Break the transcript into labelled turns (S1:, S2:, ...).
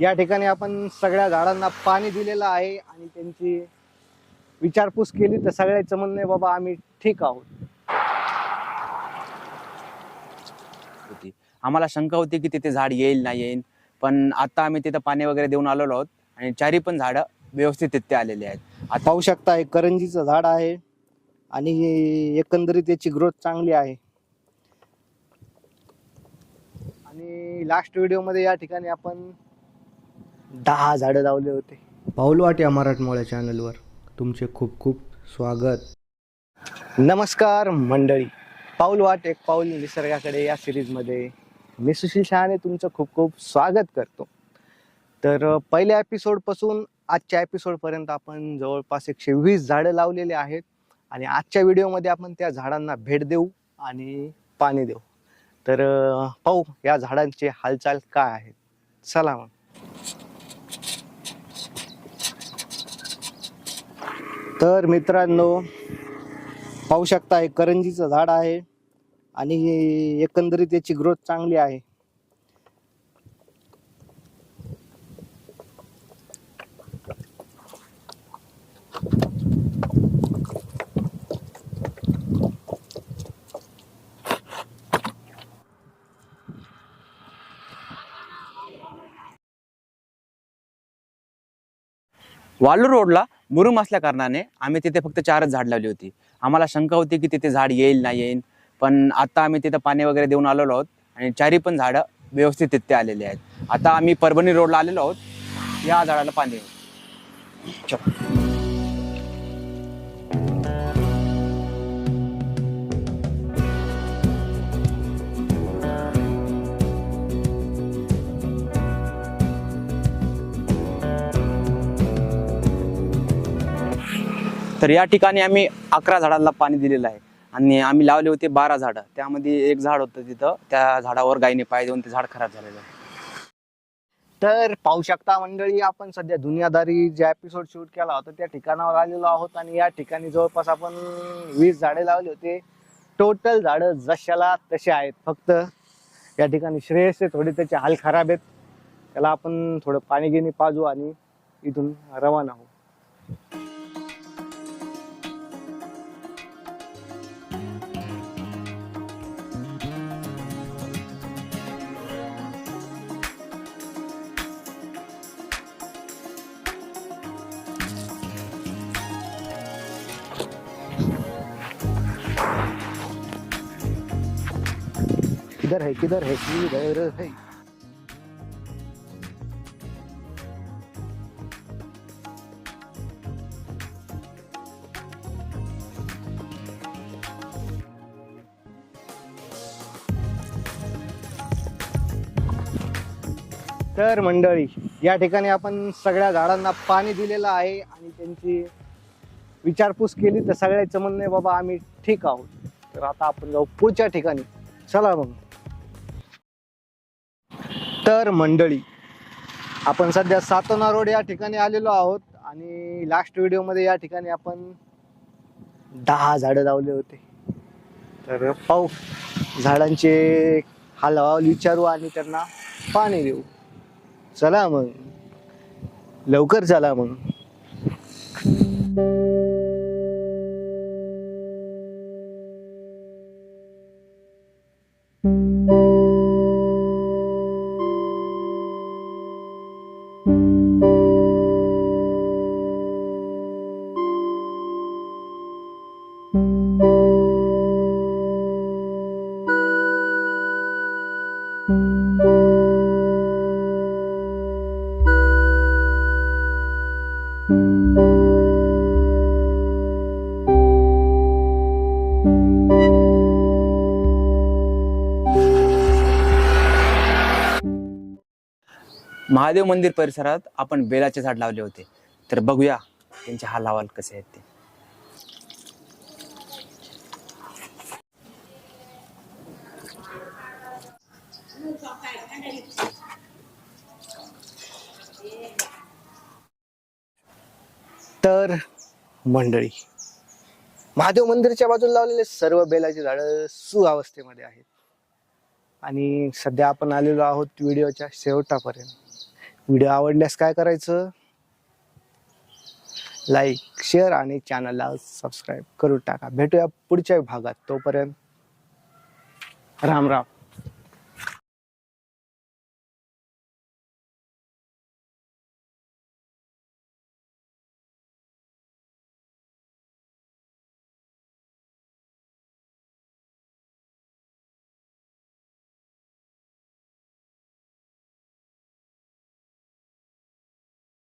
S1: या ठिकाणी आपण सगळ्या झाडांना पाणी दिलेलं आहे आणि त्यांची विचारपूस केली तर सगळ्याचं म्हणणं आहे बाबा आम्ही ठीक आहोत.
S2: होती. आम्हाला शंका होती की तिथे झाड येईल नाही येईल. पण आता आम्ही तिथं पाणी वगैरे देऊन आलेलो आहोत आणि चारी पण झाडं व्यवस्थित तिथे आलेली आहेत.
S1: आता पाहू शकता हे करंजीचं झाड आहे आणि एकंदरीत त्याची ग्रोथ चांगली आहे. आणि लास्ट व्हिडिओमध्ये या ठिकाणी आपण दहा झाडं लावले होते. पाऊलवाट या मराठमोळ्या चॅनलवर. तुमचे खूप खूप स्वागत. नमस्कार मंडळी. पाऊलवाट एक पाऊल निसर्गाकडे या सिरीजमध्ये मी सुशील शहाणे तुमचं खूप खूप स्वागत करतो. तर अ, पहिल्या एपिसोडपासून आजच्या एपिसोडपर्यंत आपण जवळपास एकशे वीस झाडं लावलेली आहेत आणि आजच्या व्हिडिओमध्ये आपण त्या झाडांना भेट देऊ आणि पाणी देऊ. तर अ, पाहू या झाडांची हालचाल काय आहे चला मग. तर मित्रांनो पाहू शकता हे करंजीचं झाड आहे आणि एकंदरीत त्याची ग्रोथ चांगली आहे.
S2: वालूर रोडला मुरुम असल्याकारणाने आम्ही तिथे फक्त चारच झाड लावली होती. आम्हाला शंका होती की तिथे झाड येईल नाही येईल. पण आता आम्ही तिथं पाणी वगैरे देऊन आलेलो आहोत आणि चारी पण झाडं व्यवस्थित तिथे आलेली आहेत. आता आम्ही परभणी रोडला आलेलो आहोत. या झाडाला पाणी देऊ. चल. तर या ठिकाणी आम्ही अकरा झाडांना पाणी दिलेलं आहे. आणि आम्ही लावले होते बारा झाडं. त्यामध्ये एक झाड होतं तिथं. त्या झाडावर गायीने पाय देऊन ते झाड खराब झालेलं आहे.
S1: तर पाहू शकता मंडळी आपण सध्या दुनियादारी जे एपिसोड शूट केला होता त्या ठिकाणावर आलेलो आहोत. आणि या ठिकाणी जवळपास आपण वीस झाडे लावली होते. टोटल झाडं जशाला तसे आहेत. फक्त या ठिकाणी श्रेयसचे थोडे त्याचे हाल खराब आहेत. त्याला आपण थोडं पाणी घेणे पाजू आणि इथून रवाना होऊ. किधर है किधर है किधर है? तर मंडळी या ठिकाणी आपण सगळ्या झाडांना पाणी दिलेलं आहे आणि त्यांची विचारपूस केली तर सगळ्याचं म्हणणं आहे बाबा आम्ही ठीक आहोत. तर आता आपण जाऊ पुढच्या ठिकाणी. चला मग. तर मंडळी आपण सध्या सातोना रोड या ठिकाणी आलेलो आहोत आणि लास्ट व्हिडिओमध्ये या ठिकाणी आपण दहा झाडं लावले होते. तर पाहू झाडांचे हालवाल विचारू आणि त्यांना पाणी देऊ. चला मग. लवकर चला मग.
S2: महादेव मंदिर परिसरात आपण बेलाचे झाड लावले होते. तर बघूया त्यांचे हा लावाल कसे आहेत ते.
S1: तर मंडळी महादेव मंदिरच्या बाजूला लावलेले सर्व बेलाची झाडं सुअवस्थेमध्ये आहेत. आणि सध्या आपण आलेलो आहोत व्हिडिओच्या शेवटापर्यंत. व्हिडिओ आवडल्यास काय करायचं? लाईक शेअर आणि चॅनलला सबस्क्राईब करून टाका. भेटूया पुढच्या भागात. तोपर्यंत राम राम.